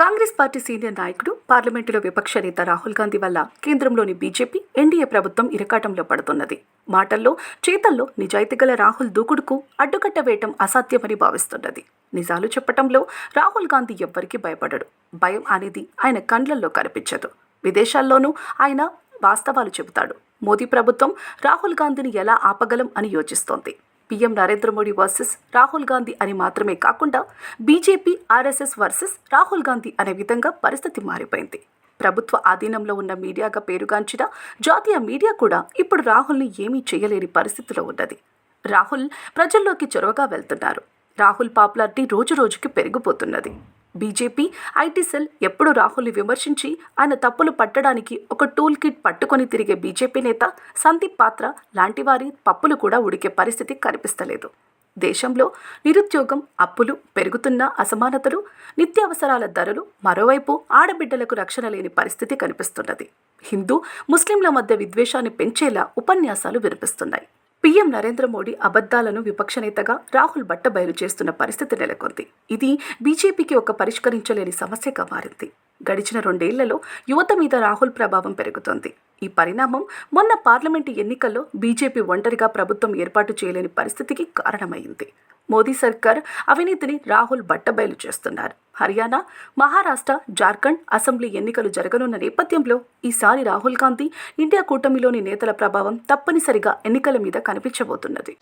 Congress party senior నాయకుడు పార్లమెంటులో విపక్ష నేత రాహుల్ గాంధీ వల్ల కేంద్రంలోని బీజేపీ ఎన్డీఏ ప్రభుత్వం ఇరకాటంలో పడుతున్నది. మాటల్లో చేతల్లో నిజాయితీ గల రాహుల్ దూకుడుకు అడ్డుకట్ట వేయటం అసాధ్యమని భావిస్తున్నది. నిజాలు చెప్పటంలో రాహుల్ గాంధీ ఎవ్వరికీ భయపడడు. భయం అనేది ఆయన కండ్లల్లో కనిపించదు. విదేశాల్లోనూ ఆయన వాస్తవాలు చెబుతాడు. మోదీ ప్రభుత్వం రాహుల్ గాంధీని ఎలా ఆపగలం అని యోచిస్తోంది. పీఎం నరేంద్ర మోడీ వర్సెస్ రాహుల్ గాంధీ అని మాత్రమే కాకుండా BJP RSS versus Rahul Gandhi అనే విధంగా పరిస్థితి మారిపోయింది. ప్రభుత్వ ఆధీనంలో ఉన్న మీడియాగా పేరుగాంచిన జాతీయ మీడియా కూడా ఇప్పుడు రాహుల్ని ఏమీ చేయలేని పరిస్థితిలో ఉన్నది. రాహుల్ ప్రజల్లోకి చొరవగా వెళ్తున్నారు. రాహుల్ పాపులారిటీ రోజు రోజుకి పెరిగిపోతున్నది. బీజేపీ ఐటీ సెల్ ఎప్పుడు రాహుల్ని విమర్శించి ఆయన తప్పులు పట్టడానికి ఒక టూల్ కిట్ పట్టుకొని తిరిగే బీజేపీ నేత సందీప్ పాత్ర లాంటి వారి పప్పులు కూడా ఉడికే పరిస్థితి కనిపిస్తలేదు. దేశంలో నిరుద్యోగం అప్పులు పెరుగుతున్న అసమానతలు నిత్యావసరాల ధరలు మరోవైపు ఆడబిడ్డలకు రక్షణ లేని పరిస్థితి కనిపిస్తున్నది. హిందూ ముస్లింల మధ్య విద్వేషాన్ని పెంచేలా ఉపన్యాసాలు వినిపిస్తున్నాయి. పీఎం నరేంద్ర మోడీ అబద్ధాలను విపక్ష నేతగా రాహుల్ బట్టబయలు చేస్తున్న పరిస్థితి నెలకొంది. ఇది బీజేపీకి ఒక పరిష్కరించలేని సమస్యగా మారింది. గడిచిన రెండేళ్ళలో యువత మీద రాహుల్ ప్రభావం పెరుగుతోంది. ఈ పరిణామం మొన్న పార్లమెంటు ఎన్నికల్లో బీజేపీ ఒంటరిగా ప్రభుత్వం ఏర్పాటు చేయలేని పరిస్థితికి కారణమైంది. మోదీ సర్కార్ అవినీతిని రాహుల్ బట్టబయలు చేస్తున్నారు. హర్యానా మహారాష్ట్ర జార్ఖండ్ అసెంబ్లీ ఎన్నికలు జరగనున్న నేపథ్యంలో ఈసారి రాహుల్ గాంధీ ఇండియా కూటమిలోని నేతల ప్రభావం తప్పనిసరిగా ఎన్నికల మీద కనిపించబోతున్నది.